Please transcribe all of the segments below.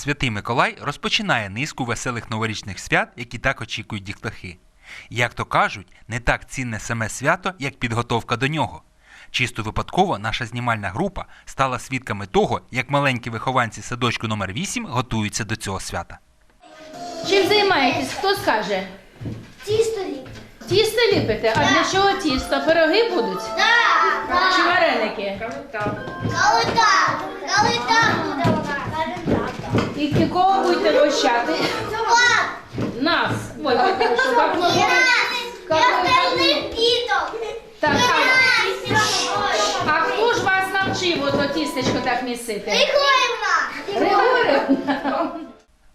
Святий Миколай розпочинає низку веселих новорічних свят, які так очікують дітлахи. Як то кажуть, не так цінне саме свято, як підготовка до нього. Чисто випадково наша знімальна група стала свідками того, як маленькі вихованці садочку номер 8 готуються до цього свята. Чим займаєтесь? Хто скаже? Тісто ліпить. Тісто ліпите? А для чого тісто? Пироги будуть? Да, Чи вареники? Калита. Калита. І кого будете? Чувак, Нас. Ой, я Как певний. Так, а, а хто ж вас навчив ото тістечко так місити? Григорівна.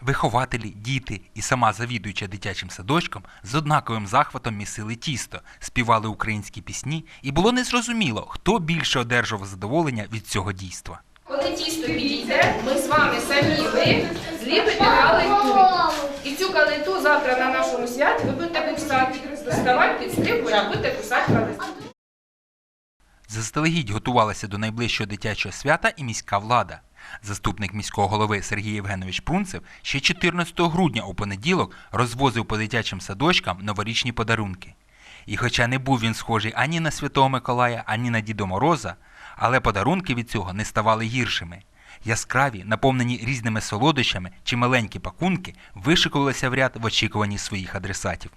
Вихователі, діти і сама завідуюча дитячим садочком з однаковим захватом місили тісто, співали українські пісні, і було незрозуміло, хто більше одержав задоволення від цього дійства. Коли тісто підійде, ми з вами самі ви зліпите калиту. І цю калиту завтра на нашому святі ви будете кусати. Доставати, підстрибувати, будете кусати калиту. Заздалегідь готувалася до найближчого дитячого свята і міська влада. Заступник міського голови Сергій Євгенович Прунцев ще 14 грудня у понеділок розвозив по дитячим садочкам новорічні подарунки. І хоча не був він схожий ані на Святого Миколая, ані на Діда Мороза, але подарунки від цього не ставали гіршими. Яскраві, наповнені різними солодощами чи маленькі пакунки вишикувалися в ряд в очікуванні своїх адресатів.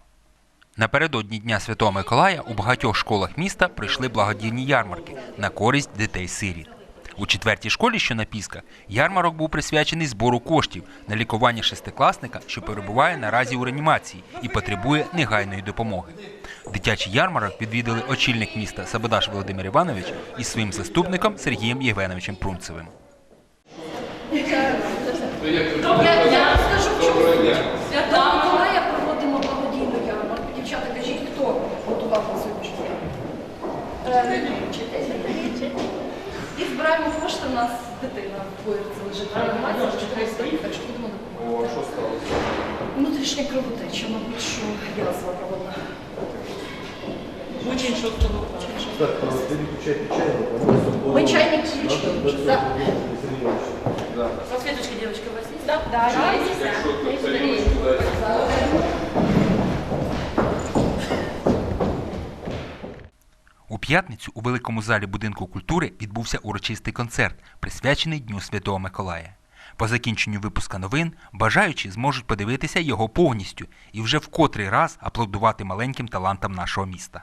Напередодні Дня Святого Миколая у багатьох школах міста прийшли благодійні ярмарки на користь дітей-сиріт. У четвертій школі, що на Пісках, ярмарок був присвячений збору коштів на лікування шестикласника, що перебуває наразі у реанімації і потребує негайної допомоги. Дитячий ярмарок відвідали очільник міста Сабодаш Володимир Іванович із своїм заступником Сергієм Євгеновичем Прунцевим. Я, я Свята Миколая проводимо нас дитина поряд лежить в реанімації, з 400 років, так що будемо допомагати. О, що сталося? Внутрішня кровотеча, мабуть, що язва проводна. Так, просто включайте чайник, мы чайник включили. Да. Да. Салфеточки, девочки, у вас есть? Да, да. Якщо хтось п'ятницю у великому залі будинку культури відбувся урочистий концерт, присвячений Дню Святого Миколая. По закінченню випуска новин бажаючі зможуть подивитися його повністю і вже в котрий раз аплодувати маленьким талантам нашого міста.